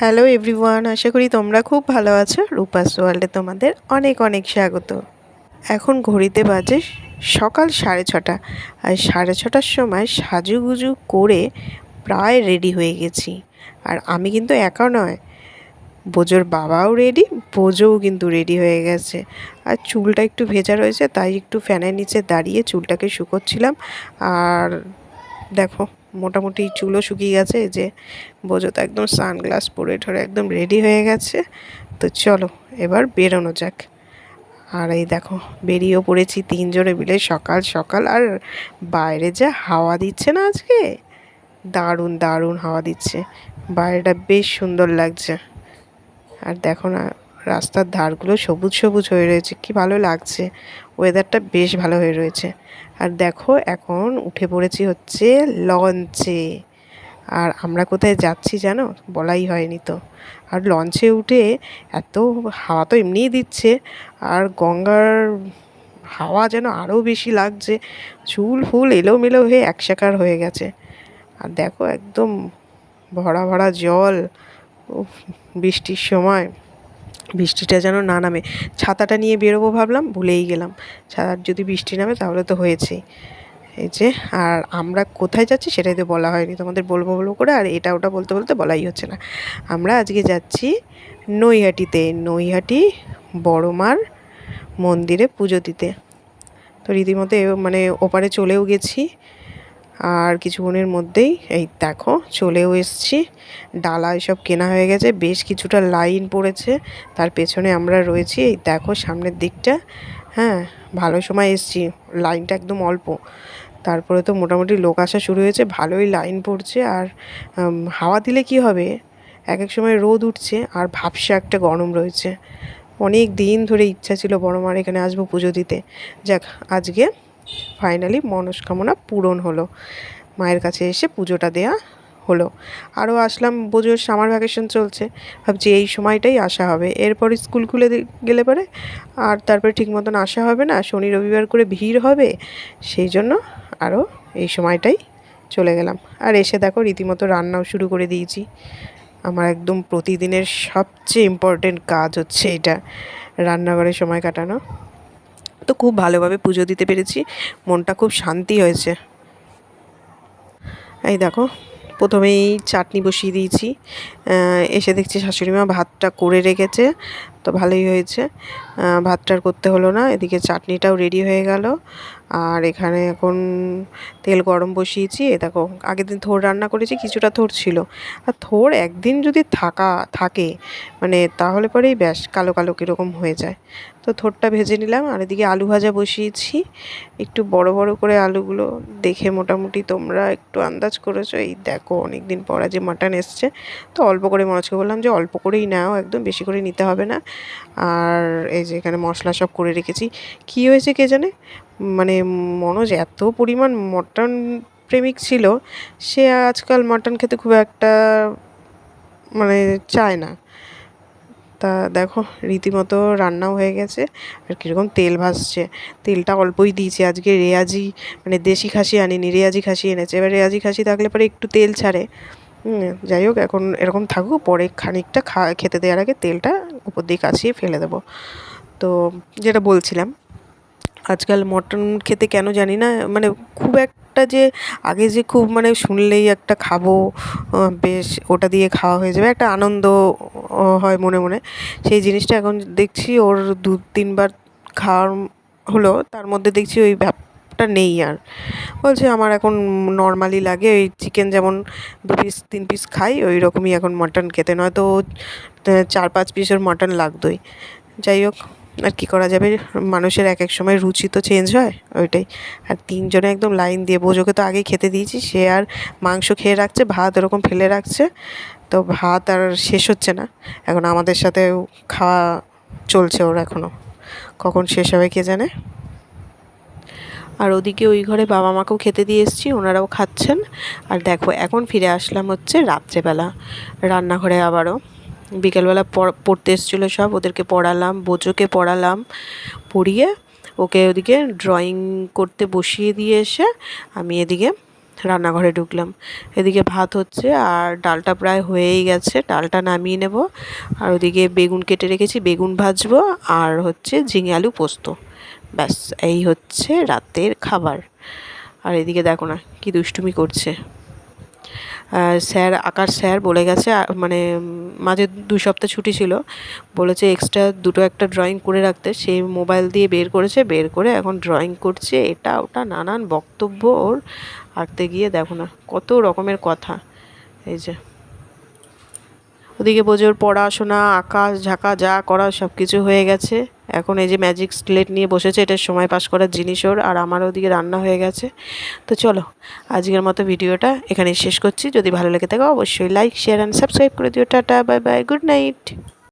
Hello everyone, আশা করি তোমরা খুব ভালো আছো। রূপাস ওয়ার্ল্ডে তোমাদের অনেক অনেক স্বাগত। এখন ঘড়িতে বাজে সকাল সাড়ে ছটা আর সাড়ে ছটার সময় সাজুগুজু করে প্রায় রেডি হয়ে গেছি। আর আমি কিন্তু একা নয়, বোজোর বাবাও রেডি, বোজোও কিন্তু রেডি হয়ে গেছে। আর চুলটা একটু ভেজা রয়েছে, তাই একটু ফ্যানের নিচে দাঁড়িয়ে চুলটাকে শুকোচ্ছিলাম। আর দেখো মোটামুটি চুলও শুকিয়ে গেছে যে বোঝো তো একদম সানগ্লাস পরে ঠরে একদম রেডি হয়ে গেছে। তো চলো, এবার বেরোনো যাক। আর এই দেখো, বেরিয়েও পড়েছি তিনজনে মিলে সকাল সকাল। আর বাইরে যা হাওয়া দিচ্ছে না আজকে? দারুণ দারুণ হাওয়া দিচ্ছে। বাইরেটা বেশ সুন্দর লাগছে। আর দেখো না, রাস্তার ধারগুলো সবুজ সবুজ হয়ে রয়েছে, কি ভালো লাগছে। ওয়েদারটা বেশ ভালো হয়ে রয়েছে। আর দেখো, এখন উঠে পড়েছি হচ্ছে লঞ্চে। আর আমরা কোথায় যাচ্ছি জানো? বলাই হয়নি তো। আর লঞ্চে উঠে এত হাওয়া তো এমনিই দিচ্ছে। আর গঙ্গার হাওয়া যেন আরও বেশি লাগছে। চুল ফুল এলোমেলো হয়ে একসাকার হয়ে গেছে। আর দেখো, একদম ভরা ভরা জল। বৃষ্টির সময়। বৃষ্টিটা যেন না নামে। ছাতাটা নিয়ে বেরোবো ভাবলাম, ভুলেই গেলাম। ছাতার যদি বৃষ্টি নামে তাহলে তো হয়েছেই এই যে, আর আমরা কোথায় যাচ্ছি সেটাই তো বলা হয়নি। তোমাদের বলব বলব করে, আর এটা ওটা বলতে বলতে বলাই হচ্ছে না। আমরা আজকে যাচ্ছি নৈহাটিতে। নৈহাটি বড়মার মন্দিরে পুজো দিতে। তো রীতিমতো মানে ওপারে চলেও গেছি। আর কিছুক্ষণের মধ্যেই এই দেখো চলেও এসছি। ডালা এসব কেনা হয়ে গেছে, বেশ কিছুটা লাইন পড়েছে, তার পেছনে আমরা রয়েছি। এই দেখো সামনের দিকটা হ্যাঁ ভালো সময় এসছি, লাইনটা একদম অল্প। তারপরে তো মোটামুটি লোক আসা শুরু হয়েছে, ভালোই লাইন পড়ছে আর হাওয়া দিলে কি হবে? এক এক সময় রোদ উঠছে আর ভাবসা একটা গরম রয়েছে। অনেক দিন ধরে ইচ্ছা ছিল বড় মার এখানে আসব পুজো দিতে। যাক, আজকে ফাইনালি মনস্কামনা পূরণ হলো। মায়ের কাছে এসে পুজোটা দেয়া হলো। আরও আসলাম, পুজোর সামার ভ্যাকেশন চলছে। ভাবছি এই সময়টাই আসা হবে। এরপর স্কুল খুলে গেলে পরে আর তারপরে ঠিক মতন আসা হবে না। শনি রবিবার করে ভিড় হবে। সেই জন্য আরও এই সময়টাই চলে গেলাম। আর এসে দেখো, রীতিমতো রান্নাও শুরু করে দিয়েছি। আমার একদম প্রতিদিনের সবচেয়ে ইম্পর্টেন্ট কাজ হচ্ছে এটা। রান্নাঘরে সময় কাটানো। তো খুব ভালোভাবে পুজো দিতে পেরেছি। মনটা খুব শান্তি হয়েছে। এই দেখো, প্রথমেই চাটনি বসিয়ে দিয়েছি। এসে দেখছি শাশুড়ি মা ভাতটা করে রেখেছে। তো ভালোই হয়েছে। ভাতটার করতে হলো না, এদিকে চাটনিটাও রেডি হয়ে গেল। আর এখানে এখন তেল গরম বসিয়েছি, এ দেখো আগের দিন থোর রান্না করেছি, কিছুটা থোর ছিল। আর থোর একদিন যদি থাকা, থাকে মানে তাহলে পরেই ব্যাস কালো কালো কীরকম হয়ে যায়। তো থোরটা ভেজে নিলাম, আর এদিকে আলু ভাজা বসিয়েছি। একটু বড় বড় করে আলুগুলো দেখে মোটামুটি তোমরা একটু আন্দাজ করেছ, এই দেখো অনেক দিন পর যে মাটন এসছে। তো অল্প করে মনোজকে বললাম যে অল্প করেই নাও, একদম বেশি করে নিতে হবে না। আর এই যে এখানে মশলা সব করে রেখেছি। কী হয়েছে কে জানে? মানে মনোজ এত পরিমাণ মটন প্রেমিক ছিল, সে আজকাল মটন খেতে খুব একটা মানে চায় না। তা দেখো, রীতিমতো রান্নাও হয়ে গেছে আর কীরকম তেল ভাসছে। তেলটা অল্পই দিয়েছি, আজকে রেয়াজি মানে দেশি খাসি আনিনি, রেয়াজি খাসি এনেছে। এবার রেয়াজি খাসি থাকলে পরে একটু তেল ছাড়ে। যাই হোক, এখন এরকম থাকুক, পরে খানিকটা খা, খেতে দেওয়ার আগে তেলটা উপর দিয়ে কাছিয়ে ফেলে দেবো। তো যেটা বলছিলাম, আজকাল মটন খেতে কেন জানি না মানে খুব একটা যে আগে যে খুব মানে শুনলেই একটা খাব বেশ ওটা দিয়ে খাওয়া হয়ে যাবে, একটা আনন্দ হয় মনে মনে। সেই জিনিসটা এখন দেখছি, ওর দু তিনবার খাওয়ার হলো, তার মধ্যে দেখছি ওই ব্যাপারটা নেই আর। বলছে, আমার এখন নর্মালি লাগে ওই চিকেন যেমন দু পিস তিন পিস খাই ওই রকমই এখন মাটন খেতে। নয়তো চার, পাঁচ পিসের মাটন লাগতোই। যাই হোক, আর কী করা যাবে? মানুষের এক এক সময় রুচি তো চেঞ্জ হয়, ওইটাই। আর তিনজনে একদম লাইন দিয়ে বোঝোকে তো আগেই খেতে দিয়েছি। সে আর মাংস খেয়ে রাখছে, ভাত ওরকম ফেলে রাখছে। তো ভাত আর শেষ হচ্ছে না। এখন আমাদের সাথে খাওয়া চলছে ওর এখনও কখন শেষ হবে কে জানে? আর ওদিকে ওই ঘরে বাবা মাকেও খেতে দিয়ে এসেছি, ওনারাও খাচ্ছেন। আর দেখো, এখন ফিরে আসলাম হচ্ছে রাত্রেবেলা, রান্নাঘরে আবারও। বিকেলবেলা পড়তে এসেছিল সব, ওদেরকে পড়ালাম বোঝোকে পড়ালাম, পড়িয়ে ওকে ওদিকে ড্রয়িং করতে বসিয়ে দিয়ে এসে আমি এদিকে রান্নাঘরে ঢুকলাম। এদিকে ভাত হচ্ছে আর ডালটা প্রায় হয়েই গেছে, ডালটা নামিয়ে নেব। আর ওদিকে বেগুন কেটে রেখেছি, বেগুন ভাজবো আর হচ্ছে ঝিঙে আলু পোস্ত। ব্যাস, এই হচ্ছে রাতের খাবার। আর এদিকে দেখো না, কি দুষ্টুমি করছে। স্যার আঁকার স্যার বলে গেছে মানে মাঝে দু সপ্তাহ ছুটি ছিল। বলেছে এক্সট্রা দুটো একটা ড্রয়িং করে রাখতে। সে মোবাইল দিয়ে বের করেছে, বের করে এখন ড্রয়িং করছে। এটা ওটা নানান বক্তব্য ওর। আঁকতে গিয়ে দেখো না, কত রকমের কথা। এই যে। ওদিকে বোঝে ওর পড়াশোনা আঁকা ঝাঁকা, যা করা সব কিছু হয়ে গেছে। এখন এই যে ম্যাজিক স্লেট নিয়ে বসেছে, এটা সময় পাস করার জিনিস ওর, আর আমার ওদিকে রান্না হয়ে গেছে। তো চলো, আজকের মতো ভিডিওটা এখানে শেষ করছি। যদি ভালো লেগে থাকে, অবশ্যই লাইক শেয়ার অ্যান্ড সাবস্ক্রাইব করে দিও। Tata bye bye good night